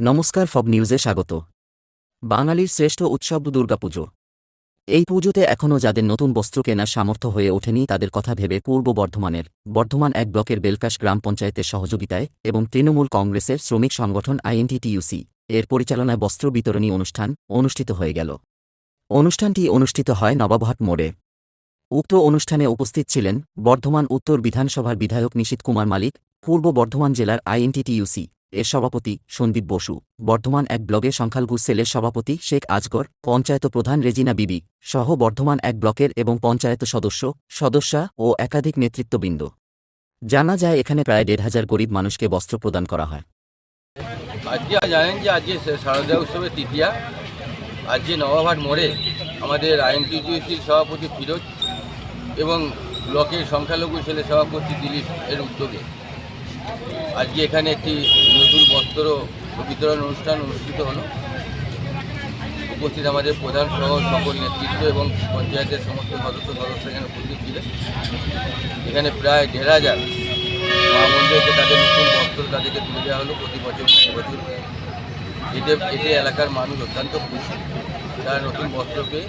নমস্কার ফব নিউজে স্বাগত। বাঙালির শ্রেষ্ঠ উৎসব দুর্গাপুজো এই পুজোতে এখনও যাদের নতুন বস্ত্র কেনার সামর্থ্য হয়ে ওঠেনি তাদের কথা ভেবে পূর্ব বর্ধমানের, বর্ধমান এক ব্লকের বেলকাশ গ্রাম পঞ্চায়েতের সহযোগিতায় এবং তৃণমূল কংগ্রেসের শ্রমিক সংগঠন আইএনটিটিইউসি এর পরিচালনায় বস্ত্র বিতরণী অনুষ্ঠান অনুষ্ঠিত হয়ে গেল। অনুষ্ঠানটি অনুষ্ঠিত হয় নবাবহাট মোড়ে। উক্ত অনুষ্ঠানে উপস্থিত ছিলেন বর্ধমান উত্তর বিধানসভার বিধায়ক নিশীত কুমার মালিক, পূর্ব বর্ধমান জেলার আইএনটিটিইউসি এর সভাপতি সন্দীপ বসু। বর্ধমান এক ব্লকের সংখ্যালঘু সেলের সভাপতি শেখ আজগর, পঞ্চায়েত প্রধান রেজিনা বিবি সহ বর্ধমান এক ব্লকের এবং পঞ্চায়েত সদস্য, সদস্যা ও একাধিক নেতৃত্ববৃন্দ। জানা যায় এখানে প্রায় দেড় হাজার গরিব মানুষকে বস্ত্র প্রদান করা হয়। আজকে জানেন যে আজকে শারদা উৎসবের তৃতীয়া আজকে নবাবহাট মোড়ে আমাদের আইএনটিটিউসির সভাপতি ফিরোজ এবং ব্লকের সংখ্যালঘু ছেলে সভাপতি দিলীপ এর উদ্যোগে। আজকে এখানে একটি নতুন বস্ত্র বিতরণ অনুষ্ঠান অনুষ্ঠিত হলো। উপস্থিত আমাদের প্রধান সহ সকল নেতৃত্ব এবং পঞ্চায়েতের সমস্ত সদস্য সদস্য এখানে উপস্থিত ছিলেন। এখানে প্রায় দেড় হাজার মা মন্দিরকে তাদের নতুন বস্ত্র তাদেরকে তুলে দেওয়া হলো প্রতি বছর এবছর। এতে এতে এলাকার মানুষ অত্যন্ত খুশি। তারা নতুন বস্ত্র পেয়ে,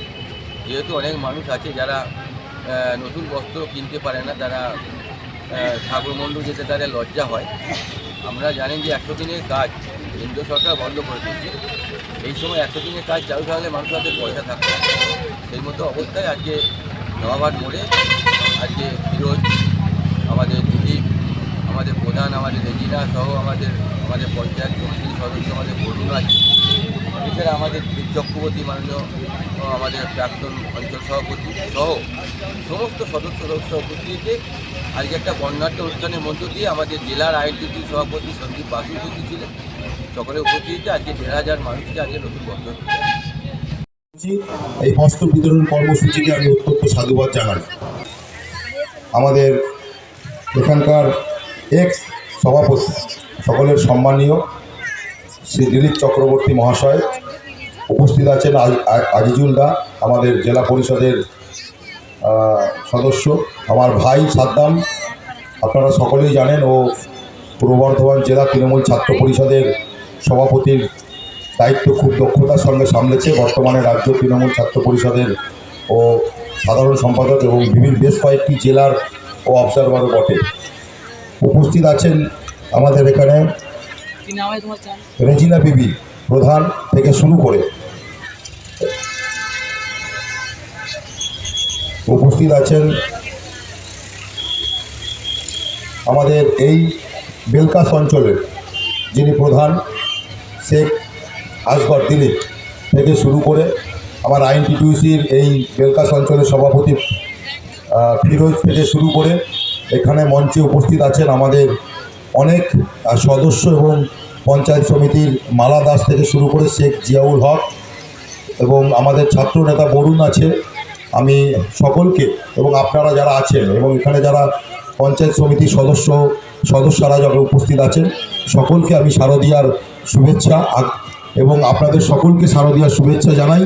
যেহেতু অনেক মানুষ আছে যারা নতুন বস্ত্র কিনতে পারে না, তারা ঠাকুর মণ্ডল যেতে তাদের লজ্জা হয়। আমরা জানেন যে একশো দিনের কাজ কেন্দ্র সরকার বন্ধ করে দিয়েছে। এই সময় একশো দিনের কাজ চালু থাকলে মানুষের হাতে পয়সা থাকতো সেই মতো অবস্থায় আজকে নবাবাদ মোড়ে আজকে ফিরোজ, আমাদের দিলীপ আমাদের প্রধান, আমাদের রেজিনা সহ আমাদের আমাদের পঞ্চায়েত সমিতির সদস্য, আমাদের বরুণ আছে। এছাড়া আমাদের চক্রবর্তী মাননীয় আমাদের প্রাক্তন অঞ্চল সভাপতি সহ সমস্ত সদস্য সদস্য উপস্থিতিতে আজকে একটা বর্ণাঢ্য অনুষ্ঠানের মধ্য দিয়ে আমাদের জেলার আইনটিটি সভাপতি সন্দীপ বাসু উপস্থিত ছিলেন। সকলে উপস্থিতিতে আজকে দেড় হাজার মানুষকে আজকে নতুন বস্ত্র এই বস্ত্র বিতরণ কর্মসূচিকে আমি অত্যন্ত সাধুবাদ জানাই। আমাদের এখানকার এক্স সভাপতি সকলের সম্মানীয় শ্রী দিলীপ চক্রবর্তী মহাশয় উপস্থিত আছেন আজিজুল দা, আমাদের জেলা পরিষদের সদস্য, আমার ভাই সাদ্দাম, আপনারা সকলেই জানেন ও পূর্ব বর্ধমান জেলা তৃণমূল ছাত্র পরিষদের সভাপতির দায়িত্ব খুব দক্ষতার সঙ্গে সামলেছে। বর্তমানে রাজ্য তৃণমূল ছাত্র পরিষদের ও সাধারণ সম্পাদক এবং বিভিন্ন বেশ কয়েকটি জেলার ও অবজারভারও বটে। উপস্থিত আছেন আমাদের এখানে রেজিনা বিবি প্রধান থেকে শুরু করে উপস্থিত আছেন আমাদের এই বেলকাস অঞ্চলের যিনি প্রধান, শেখ আসগর দিলীপ থেকে শুরু করে আমার আইনটিটিউসির এই বেলকাস অঞ্চলের সভাপতি ফিরোজ থেকে শুরু করে এখানে মঞ্চে উপস্থিত আছেন আমাদের অনেক সদস্য এবং পঞ্চায়েত সমিতির মালা দাস থেকে শুরু করে শেখ জিয়াউল হক এবং আমাদের ছাত্র নেতা বরুণ আছে। আমি সকলকে এবং আপনারা যারা আছেন এবং এখানে যারা পঞ্চায়েত সমিতির সদস্য, সদস্যরা যখন উপস্থিত আছেন, সকলকে আমি শারদীয়ার শুভেচ্ছা এবং আপনাদের সকলকে শারদীয়ার শুভেচ্ছা জানাই।